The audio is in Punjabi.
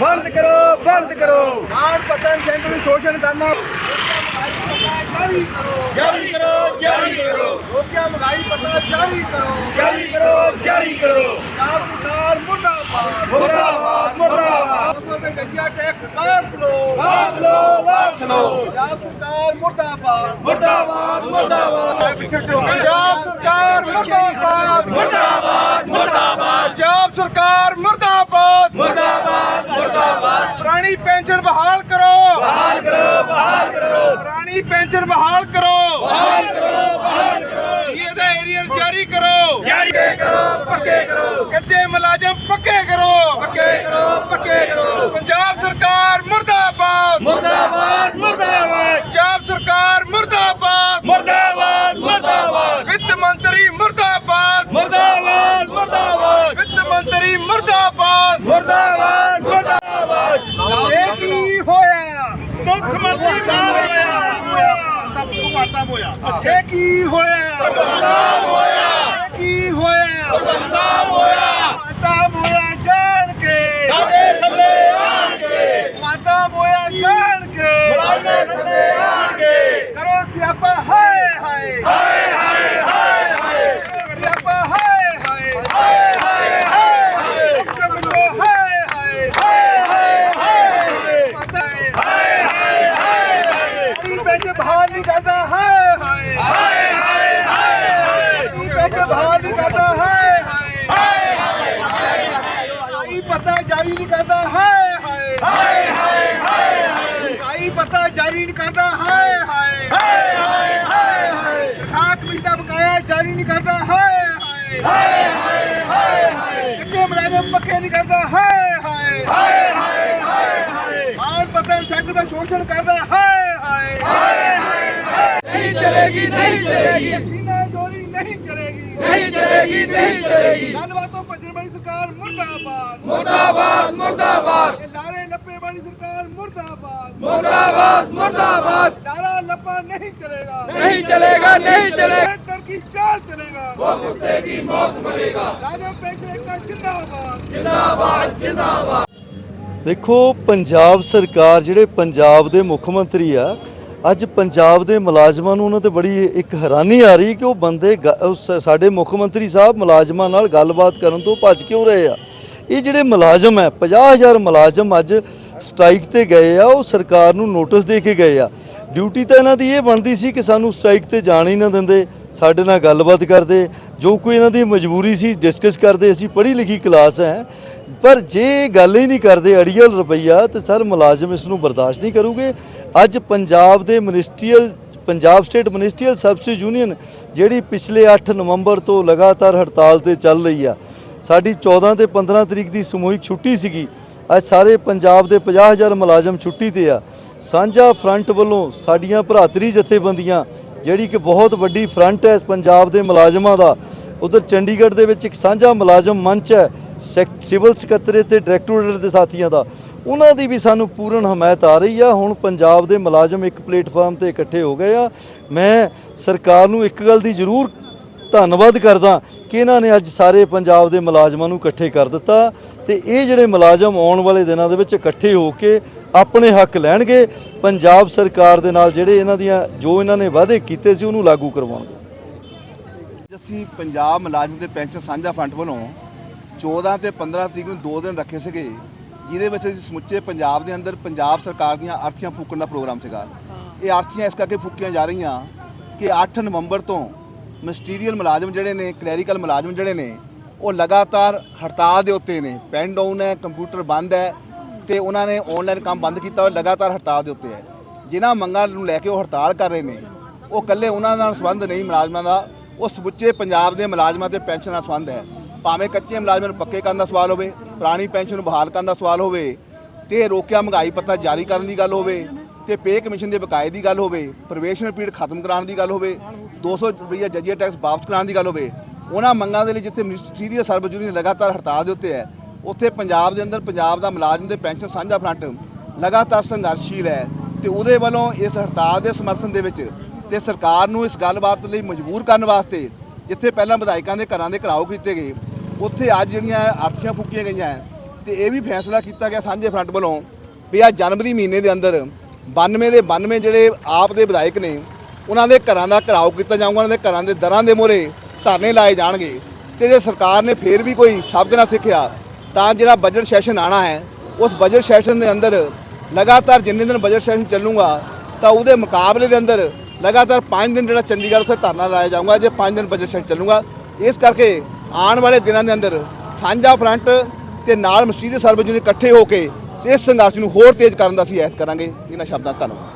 ਬੰਦ ਕਰੋ ਬੰਦ ਕਰੋ। ਆਣ ਪਤਨ ਸੈਂਟਰ ਦੀ ਸ਼ੋਸ਼ਣ ਕਰਨਾ। ਜਾਰੀ ਕਰੋ ਜਾਰੀ ਕਰੋ। ਜਾਰੀ ਕਰੋ ਰੋਕਿਆ ਮਹਿੰਗਾਈ ਪਤਾ ਜਾਰੀ ਕਰੋ। ਜਾਰੀ ਕਰੋ ਜਾਰੀ ਕਰੋ। ਪੰਜਾਬ ਸਰਕਾਰ ਮੁਰਦਾਬਾਦ। ਮੁਰਦਾਬਾਦ ਮੁਰਦਾਬਾਦ। ਦੇ ਜੱਜੀਆ ਟੈਕਸ ਵਾਪਸ ਲਓ ਵਾਪਸ ਲਓ ਵਾਪਸ ਲਓ ਪੰਜਾਬ ਸਰਕਾਰ ਮੁਰਦਾਬਾਦ। ਮੁਰਦਾਬਾਦ ਮੁਰਦਾਬਾਦ। ਪੰਜਾਬ ਸਰਕਾਰ ਮੁਰਦਾਬਾਦ ਮੁਰਦਾਬਾਦ। ਮੁਰਦਾਬਾਦ। ਪੰਜਾਬ ਸਰਕਾਰ ਮੁਰਦਾਬਾਦ ਮੁਰਦਾਬਾਦ ਮੁਰਦਾਬਾਦ ਪੁਰਾਣੀ ਪੈਨਸ਼ਨ ਬਹਾਲ ਕਰੋ ਬਹਾਲ ਕਰੋ ਬਹਾਲ ਕਰੋ ਪੁਰਾਣੀ ਪੈਨਸ਼ਨ ਬਹਾਲ ਕਰੋ ਬਹਾਲ ਕਰੋ ਬਹਾਲ ਕਰੋ ਇਹਦਾ ਏਰੀਅਰ ਜਾਰੀ ਕਰੋ। ਜਾਰੀ ਕਰੋ ਪੱਕੇ ਕਰੋ। ਕੱਚੇ ਮੁਲਾਜ਼ਮ ਪੱਕੇ ਕਰੋ। ਪੱਕੇ ਕਰੋ ਪੱਕੇ ਕਰੋ। ਪੰਜਾਬ ਸਰਕਾਰ ਮੁਰਦਾਬਾਦ। ਮੁਰਦਾਬਾਦ ਮੁਰਦਾਬਾਦ। ਪੰਜਾਬ ਸਰਕਾਰ ਮੁਰਦਾਬਾਦ। ਮੁਰਦਾਬਾਦ ਮੁਰਦਾਬਾਦ। ਵਿੱਤ ਮੰਤਰੀ ਮੁਰਦਾਬਾਦ। ਮੁਰਦਾਬਾਦ ਮੁਰਦਾਬਾਦ। ਵਿੱਤ ਮੰਤਰੀ ਮੁਰਦਾਬਾਦ। ਮੁਰਦਾਬਾਦ ਮੁਰਦਾਬਾਦ। ਇਹ ਕੀ ਹੋਇਆ? ਮੁੱਖ ਮੰਤਰੀ ਹੋਇਆ ਮਾਤਾ ਹੋਇਆ। ਇਹ ਕੀ ਹੋਇਆ ਬਦਨਾਮ ਹੋਇਆ ਇਹ ਕੀ ਹੋਇਆ ਬਦਨਾਮ ਹੋਇਆ ਮਾਤਾ ਹੋਇਆ ਜਾਣ ਕੇ ਸਾਡੇ ਥੱਲੇ ਆਣ ਕੇ ਮਾਤਾ ਹੋਇਆ ਜਾਣ ਕੇ ਸਾਡੇ ਥੱਲੇ ਆਣ ਕੇ ਕਰੋ ਸਿਆਪਾ ਹਾਏ ਹਾਏ ਹਾਏ। ਹਾਏ ਹਾਏ ਸਿਆਪਾ ਹਾਏ। ਹਾਏ ਹਾਏ ਹਾਏ ਹਾਏ ਕਮਲੋ ਹਾਏ ਹਾਏ ਹਾਏ ਹਾਏ ਹਾਏ ਮਾਤਾ ਹੈ ਹਾਏ ਹਾਏ ਹਾਏ ਹਾਏ ਨੀ ਪੈਜ ਬਹਾਲ ਨਹੀਂ ਕਰਦਾ ਹਾਏ ਹਾਏ ਹਾਏ ਹਾਏ ਹਾਏ ਨੀ ਪੈਜ ਬਹਾਲ ਨਹੀਂ ਕਰਦਾ ਹਾਏ ਹਾਏ ਹਾਏ ਹਾਏ ਪਤਾ ਜਾਰੀ ਨਹੀਂ ਕਰਦਾ ਹਾਏ ਹਾਏ ਹਾਏ ਹਾਏ ਹਾਏ ਹਾਏ ਆਈ ਪਤਾ ਜਾਰੀ ਨਹੀਂ ਕਰਦਾ ਹਾਏ ਹਾਏ ਹਾਏ ਹਾਏ ਹਾਏ ਹਾਏ ਖਾਕ ਵਿੱਚ ਦਾ ਬਕਾਇਆ ਜਾਰੀ ਨਹੀਂ ਕਰਦਾ ਹਾਏ ਹਾਏ ਹਾਏ ਹਾਏ ਹਾਏ ਹਾਏ ਕਿੱਥੇ ਮੁਲਾਜ਼ਮ ਪੱਕੇ ਨਹੀਂ ਕਰਦਾ ਹਾਏ ਹਾਏ ਹਾਏ ਹਾਏ ਹਾਏ ਹਾਏ ਆਣ ਪਤਾ ਸੈਕਟਰ ਦਾ ਸ਼ੋਸ਼ਣ ਕਰਦਾ ਹਾਏ ਹਾਏ ਨਹੀਂ ਚਲੇਗੀ ਨਹੀਂ ਚਲੇਗੀ ਸੀਨਾ ਜੋਰੀ ਨਹੀਂ ਚਲੇਗੀ ਨਹੀਂ ਚਲੇਗੀ ਨਹੀਂ ਚਲੇਗੀ ਗੱਲਬਾਤੋਂ ਭੱਜਣ ਵਾਲੀ ਸਰਕਾਰ ਮੁਰਦਾਬਾਦ ਮੁਰਦਾਬਾਦ ਮੁਰਦਾਬਾਦ ਇਹ ਲਾਰੇ ਲੱਪੇ ਵਾਲੀ ਸਰਕਾਰ ਮੁਰਦਾਬਾਦ ਮੁਰਦਾਬਾਦ ਮੁਰਦਾਬਾਦ ਲਾਰਾ ਲੱਪਾ ਨਹੀਂ ਚਲੇਗਾ ਨਹੀਂ ਚਲੇਗਾ ਨਹੀਂ ਚਲੇਗਾ ਸੈਂਟਰ ਕੀ ਚਾਲ ਚਲੇਗਾ वो कुत्ते की मौत मरेगा ਰਾਜਾ ਪੈਸੇ ਦਾ ਜਿੰਦਾਬਾਦ जिंदाबाद जिंदाबाद ਦੇਖੋ ਪੰਜਾਬ ਸਰਕਾਰ ਜਿਹੜੇ ਪੰਜਾਬ ਦੇ ਮੁੱਖ ਮੰਤਰੀ ਆ ਅੱਜ ਪੰਜਾਬ ਦੇ ਮੁਲਾਜ਼ਮਾਂ ਨੂੰ ਉਹਨਾਂ ਤੇ ਬੜੀ ਇੱਕ ਹੈਰਾਨੀ ਆ ਰਹੀ ਕਿ ਉਹ ਬੰਦੇ ਗ- ਉਹ ਸ- ਸਾਡੇ ਮੁੱਖ ਮੰਤਰੀ ਸਾਹਿਬ ਮੁਲਾਜ਼ਮਾਂ ਨਾਲ ਗੱਲਬਾਤ ਕਰਨ ਤੋਂ ਭੱਜ ਕਿਉਂ ਰਹੇ ਆ ਇਹ ਜਿਹੜੇ ਮੁਲਾਜ਼ਮ ਹੈ 50000 ਮੁਲਾਜ਼ਮ ਅੱਜ ਸਟ੍ਰਾਈਕ ਤੇ ਗਏ ਆ ਉਹ ਸਰਕਾਰ ਨੂੰ ਨੋਟਿਸ ਦੇ ਕੇ ਗਏ ਆ ਡਿਊਟੀ ਤਾਂ ਇਹਨਾਂ ਦੀ ਇਹ ਬਣਦੀ ਸੀ ਕਿ ਸਾਨੂੰ ਸਟ੍ਰਾਈਕ ਤੇ ਜਾਣ ਹੀ ਨਾ ਦਿੰਦੇ ਸਾਡੇ ਨਾਲ ਗੱਲਬਾਤ ਕਰਦੇ, ਜੋ ਕੋਈ ਇਹਨਾਂ ਦੀ ਮਜਬੂਰੀ ਸੀ ਡਿਸਕਸ ਕਰਦੇ, ਅਸੀਂ ਪੜ੍ਹੀ ਲਿਖੀ ਕਲਾਸ ਹੈ। ਪਰ ਜੇ ਗੱਲ ਹੀ ਨਹੀਂ ਕਰਦੇ, ਅੜੀਅਲ ਰੁਪਈਆ, ਤੇ ਸਰ ਮੁਲਾਜ਼ਮ ਇਸ ਨੂੰ ਬਰਦਾਸ਼ਤ ਨਹੀਂ ਕਰੂਗੇ। ਅੱਜ ਪੰਜਾਬ ਦੇ ministerial Punjab state ministerial subsidy union ਜਿਹੜੀ ਪਿਛਲੇ 8 ਨਵੰਬਰ ਤੋਂ ਲਗਾਤਾਰ ਹੜਤਾਲ ਤੇ ਚੱਲ ਰਹੀ ਆ, ਸਾਡੀ 14 ਤੇ 15 ਤਰੀਕ ਦੀ ਸਮੂਹਿਕ ਛੁੱਟੀ ਸੀਗੀ। ਅੱਜ ਸਾਰੇ ਪੰਜਾਬ ਦੇ 50000 ਮੁਲਾਜ਼ਮ ਛੁੱਟੀ ਤੇ ਆ। ਸਾਂਝਾ ਫਰੰਟ ਵੱਲੋਂ ਸਾਡੀਆਂ ਭਰਾਤਰੀ ਜਥੇਬੰਦੀਆਂ ਜਿਹੜੀ ਕਿ ਬਹੁਤ ਵੱਡੀ ਫਰੰਟ ਹੈ ਇਸ ਪੰਜਾਬ ਦੇ ਮੁਲਾਜ਼ਮਾਂ ਦਾ। ਉਧਰ ਚੰਡੀਗੜ੍ਹ ਦੇ ਵਿੱਚ ਇੱਕ ਸਾਂਝਾ ਮੁਲਾਜ਼ਮ ਮੰਚ ਹੈ ਸੈਕ- ਸਿਵਲ ਸਕੱਤਰੇਤ ਤੇ ਡਾਇਰੈਕਟੋਰੇਟ ਦੇ ਸਾਥੀਆਂ ਦਾ। ਉਹਨਾਂ ਦੀ ਵੀ ਸਾਨੂੰ ਪੂਰਨ ਹਮਾਇਤ ਆ ਰਹੀ ਆ। ਹੁਣ ਪੰਜਾਬ ਦੇ ਮੁਲਾਜ਼ਮ ਇੱਕ ਪਲੇਟਫਾਰਮ ਤੇ ਇਕੱਠੇ ਹੋ ਗਏ ਆ। ਮੈਂ ਸਰਕਾਰ ਨੂੰ ਇੱਕ ਗੱਲ ਦੀ ਜ਼ਰੂਰ ਧੰਨਵਾਦ ਕਰਦਾ ਕਿ ਇਹਨਾਂ ਨੇ ਅੱਜ ਸਾਰੇ ਪੰਜਾਬ ਦੇ ਮੁਲਾਜ਼ਮਾਂ ਨੂੰ ਇਕੱਠੇ ਕਰ ਦਿੱਤਾ ਤੇ ਇਹ ਜਿਹੜੇ ਮੁਲਾਜ਼ਮ ਆਉਣ ਵਾਲੇ ਦਿਨਾਂ ਦੇ ਵਿੱਚ ਇਕੱਠੇ ਹੋ ਕੇ ਆਪਣੇ ਹੱਕ ਲੈਣਗੇ, ਪੰਜਾਬ ਸਰਕਾਰ ਦੇ ਨਾਲ ਜਿਹੜੇ ਇਹਨਾਂ ਦੀਆਂ ਜੋ ਇਹਨਾਂ ਨੇ ਵਾਅਦੇ ਕੀਤੇ ਸੀ ਉਹਨੂੰ ਲਾਗੂ ਕਰਵਾਉਣਗੇ। ਅਸੀਂ ਪੰਜਾਬ ਮੁਲਾਜ਼ਮ ਦੇ ਪੈਨਸ਼ਨ ਸਾਂਝਾ ਫੰਡ ਵੱਲੋਂ 14 ਤੇ 15 ਤਰੀਕ ਨੂੰ ਦੋ ਦਿਨ ਰੱਖੇ ਸੀਗੇ, ਜਿਹਦੇ ਵਿੱਚ ਅਸੀਂ ਸਮੁੱਚੇ ਪੰਜਾਬ ਦੇ ਅੰਦਰ ਪੰਜਾਬ ਸਰਕਾਰ ਦੀਆਂ ਅਰਥੀਆਂ ਫੂਕਣ ਦਾ ਪ੍ਰੋਗਰਾਮ ਸੀਗਾ। ਇਹ ਅਰਥੀਆਂ ਇਸ ਕਰਕੇ ਫੂਕੀਆਂ ਜਾ ਰਹੀਆਂ ਕਿ 8 ਨਵੰਬਰ ਤੋਂ ਮਿਨਿਸਟਰੀਅਲ ਮੁਲਾਜ਼ਮ ਜਿਹੜੇ ਨੇ, ਕਲੈਰੀਕਲ ਮੁਲਾਜ਼ਮ ਜਿਹੜੇ ਨੇ, ਉਹ ਲਗਾਤਾਰ ਹੜਤਾਲ ਦੇ ਉੱਤੇ ਨੇ। ਪੈਨ ਡਾਊਨ ਹੈ, ਕੰਪਿਊਟਰ ਬੰਦ ਹੈ ਤੇ ਉਹਨਾਂ ਨੇ ਆਨਲਾਈਨ ਕੰਮ ਬੰਦ ਕੀਤਾ ਹੋਇਆ, ਲਗਾਤਾਰ ਹੜਤਾਲ ਦੇ ਉੱਤੇ ਹੈ। ਜਿਨ੍ਹਾਂ ਮੰਗਾਂ ਨੂੰ ਲੈ ਕੇ ਉਹ ਹੜਤਾਲ ਕਰ ਰਹੇ ਨੇ, ਉਹ ਇਕੱਲੇ ਉਹਨਾਂ ਨਾਲ ਸੰਬੰਧ ਨਹੀਂ ਮੁਲਾਜ਼ਮਾਂ ਦਾ, ਉਹ ਸਮੁੱਚੇ ਪੰਜਾਬ ਦੇ ਮੁਲਾਜ਼ਮਾਂ ਤੇ ਪੈਨਸ਼ਨ ਨਾਲ ਸੰਬੰਧ ਹੈ। ਭਾਵੇਂ ਕੱਚੇ ਮੁਲਾਜ਼ਮਾਂ ਨੂੰ ਪੱਕੇ ਕਰਨ ਦਾ ਸਵਾਲ ਹੋਵੇ, ਪੁਰਾਣੀ ਪੈਨਸ਼ਨ ਨੂੰ ਬਹਾਲ ਕਰਨ ਦਾ ਸਵਾਲ ਹੋਵੇ, ਤੇ ਰੋਕਿਆ ਮਹਿੰਗਾਈ ਪੱਤਾ ਜਾਰੀ ਕਰਨ ਦੀ ਗੱਲ ਹੋਵੇ, ਤੇ ਪੇ ਕਮਿਸ਼ਨ ਦੇ ਬਕਾਏ ਦੀ ਗੱਲ ਹੋਵੇ ਪ੍ਰਵੇਸ਼ਨ ਪੀੜ ਖਤਮ ਕਰਾਉਣ ਦੀ ਗੱਲ ਹੋਵੇ 200 ਰੁਪਈਆ ਜਜ਼ੀਆ ਟੈਕਸ ਵਾਪਸ ਕਰਾਉਣ ਦੀ ਗੱਲ ਹੋਵੇ, ਉਹਨਾਂ ਮੰਗਾਂ ਦੇ ਲਈ ਜਿੱਥੇ ਮਿਨਿਸਟਰੀਅਲ ਸਰਵਿਸ ਯੂਨੀਅਨ ਲਗਾਤਾਰ ਹੜਤਾਲ ਦੇ ਉੱਤੇ ਹੈ, ਉੱਥੇ ਪੰਜਾਬ ਦੇ ਅੰਦਰ ਪੰਜਾਬ ਦਾ ਮੁਲਾਜ਼ਮ ਦੇ ਪੈਨਸ਼ਨ ਸਾਂਝਾ ਫਰੰਟ ਲਗਾਤਾਰ ਸੰਘਰਸ਼ੀਲ ਹੈ ਤੇ ਉਹਦੇ ਵੱਲੋਂ ਇਸ ਹੜਤਾਲ ਦੇ ਸਮਰਥਨ ਦੇ ਵਿੱਚ ਤੇ ਸਰਕਾਰ ਨੂੰ ਇਸ ਗੱਲਬਾਤ ਲਈ ਮਜਬੂਰ ਕਰਨ ਵਾਸਤੇ ਜਿੱਥੇ ਪਹਿਲਾਂ ਵਿਧਾਇਕਾਂ ਦੇ ਘਰਾਂ ਦੇ ਘਰਾਓ ਕੀਤੇ ਗਏ, ਉੱਥੇ ਅੱਜ ਜਿਹੜੀਆਂ ਆਰਥੀਆਂ ਫੂਕੀਆਂ ਗਈਆਂ ਹੈ ਤੇ ਇਹ ਵੀ ਫੈਸਲਾ ਕੀਤਾ ਗਿਆ ਸਾਂਝੇ ਫਰੰਟ ਵੱਲੋਂ ਵੀ ਆ ਜਨਵਰੀ ਮਹੀਨੇ ਦੇ ਅੰਦਰ 92 ਦੇ 92 ਜਿਹੜੇ ਆਪ ਦੇ ਵਿਧਾਇਕ ਨੇ ਉਹਨਾਂ ਦੇ ਘਰਾਂ ਦਾ ਘਰਾਓ ਕੀਤਾ ਜਾਊਗਾ, ਉਹਨਾਂ ਦੇ ਘਰਾਂ ਦੇ ਦਰਾਂ ਦੇ ਮੋਰੇ ਧਰਨੇ ਲਾਏ ਜਾਣਗੇ। ਤੇ ਜੇ ਸਰਕਾਰ ਨੇ ਫੇਰ ਵੀ ਕੋਈ ਸਬਕ ਨਾ ਸਿੱਖਿਆ, ਤਾਂ ਜਿਹੜਾ ਬਜਟ ਸੈਸ਼ਨ ਆਣਾ ਹੈ, ਉਸ ਬਜਟ ਸੈਸ਼ਨ ਦੇ ਅੰਦਰ ਲਗਾਤਾਰ ਜਿੰਨੇ ਦਿਨ ਬਜਟ ਸੈਸ਼ਨ ਚੱਲੂਗਾ, ਤਾਂ ਉਹਦੇ ਮੁਕਾਬਲੇ ਦੇ ਅੰਦਰ ਲਗਾਤਾਰ 5 ਦਿਨ ਜਿਹੜਾ ਚੰਡੀਗੜ੍ਹ ਉੱਥੇ ਧਰਨਾ ਲਾਇਆ ਜਾਊਗਾ, ਜੇ 5 ਦਿਨ ਬਜਟ ਸੈਸ਼ਨ ਚੱਲੂਗਾ। ਇਸ ਕਰਕੇ ਆਉਣ ਵਾਲੇ ਦਿਨਾਂ ਦੇ ਅੰਦਰ ਸਾਂਝਾ ਫਰੰਟ ਤੇ ਨਾਲ ਮਸੀਹ ਸਰਬਜਨ ਇਕੱਠੇ ਹੋ ਕੇ ਇਸ ਸੰਘਰਸ਼ ਨੂੰ ਹੋਰ ਤੇਜ਼ ਕਰਨ ਦਾ ਅਸੀਂ ਐਤ ਕਰਾਂਗੇ। ਇਹਨਾਂ ਸ਼ਬਦਾਂ ਦਾ ਧੰਨਵਾਦ।